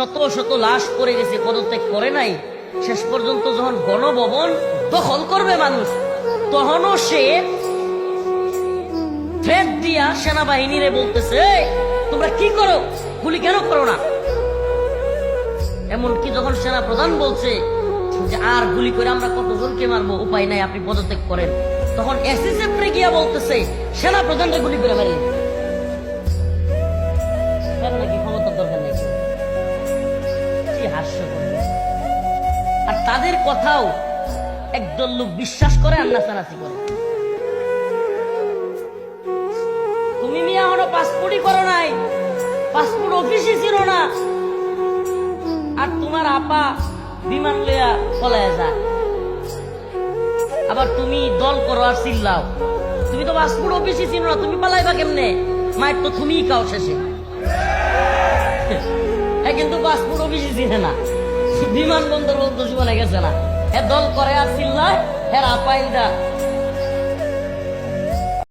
শত শত লাশ পড়ে গেছে, পদত্যাগ করে নাই। শেষ পর্যন্ত যখন গণভবন দখল করবে মানুষ, তখনও সে থ্রেট দিয়া সেনাবাহিনীরে বলতেছে তোমরা কি করো? গুলি কেন করো না? এমনকি যখন সেনা প্রধান বলছে যে, আর গুলি করে আমরা কতজনকে মারবো? উপায় নাই, আপনি পদত্যাগ করেন। তখন এসএসএফ গিয়া বলতেছে সেনা প্রধানকে গুলি করে মারি। হাস্যকর। আর তাদের কথাও একদল লোক বিশ্বাস করে আর নাচানাচি করে। তুমি নিয়ে এখনও পাসপোর্টই করো নাই পাসপোর্ট অফিসে ছিল না। আর তোমার আপা বিমান লইয়া পলায় যা আবার তুমি দল করো আর চিল্লাও। তুমি তো পাসপোর্ট অফিসে ছিল না, তুমি পালাইবা কেমনে? মায়ের তো তুমিই কাও শেষে। কিন্তু পাসপোর্ট অফিসে চিনে না। বিমানবন্দর বন্ধ জীবনে গেছে না। হ্যাঁ দল করে আর চিল্লায় হ্যাঁ আপাইন্দা